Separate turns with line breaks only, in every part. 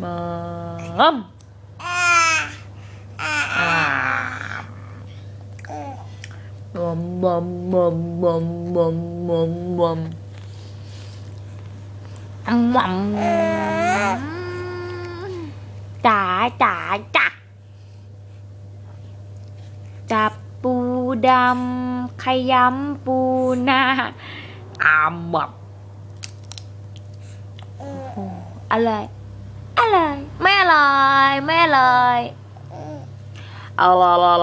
มามบอมบอมบอมบอมบอมบอมบอมัมหวังจ๋าจ๋าจ๋าจับปูดำขยำปูนาอามแบบอะไร อะไรไม่อร่อยไม่อร่อยเอาละละล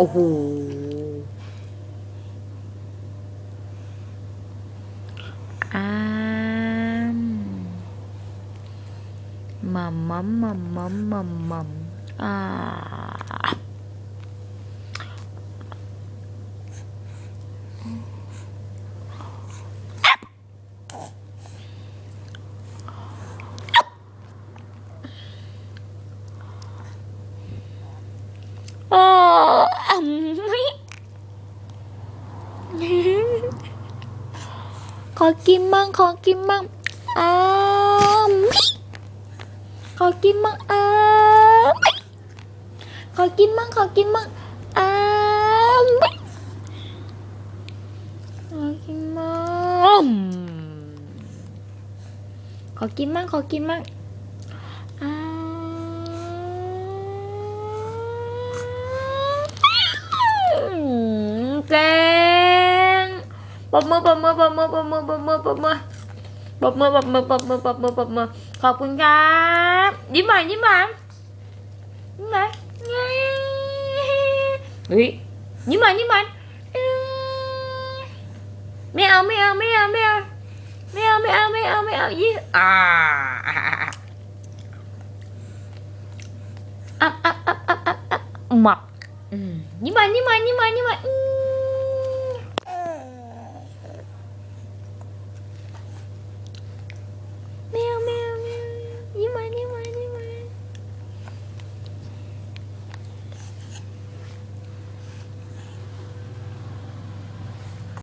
โอ้โหอามมัมมัมมัมมัมมัมมัมอ่า เอออืม ขอกินมั่งขอกินมั่งอ้ามขอกินมั่งอ้ามขอกินมั่งขอกินมั่งอ้ามขอกินมั่งขอกินมั่งขอกินมั่ง อ้าวเก่ง ปบมือปบมือปบมือปบมือปบมือปบมือปบมือปบมือปบมือปบมือปบมือขอบคุณครับยิ้มหวานยิ้มหวานยิ้มหวานเฮ้ยยิ้มหวานยิ้มหวานอืมไม่เอาไม่เอาไม่เอาไม่เอาไม่เอาไม่เอาไม่เอาไม่เอายิ้มอ่าอับอับอับอับอับอับหมับยิ้มหวานยิ้มหวานยิ้มหวานยิ้มหวานอืม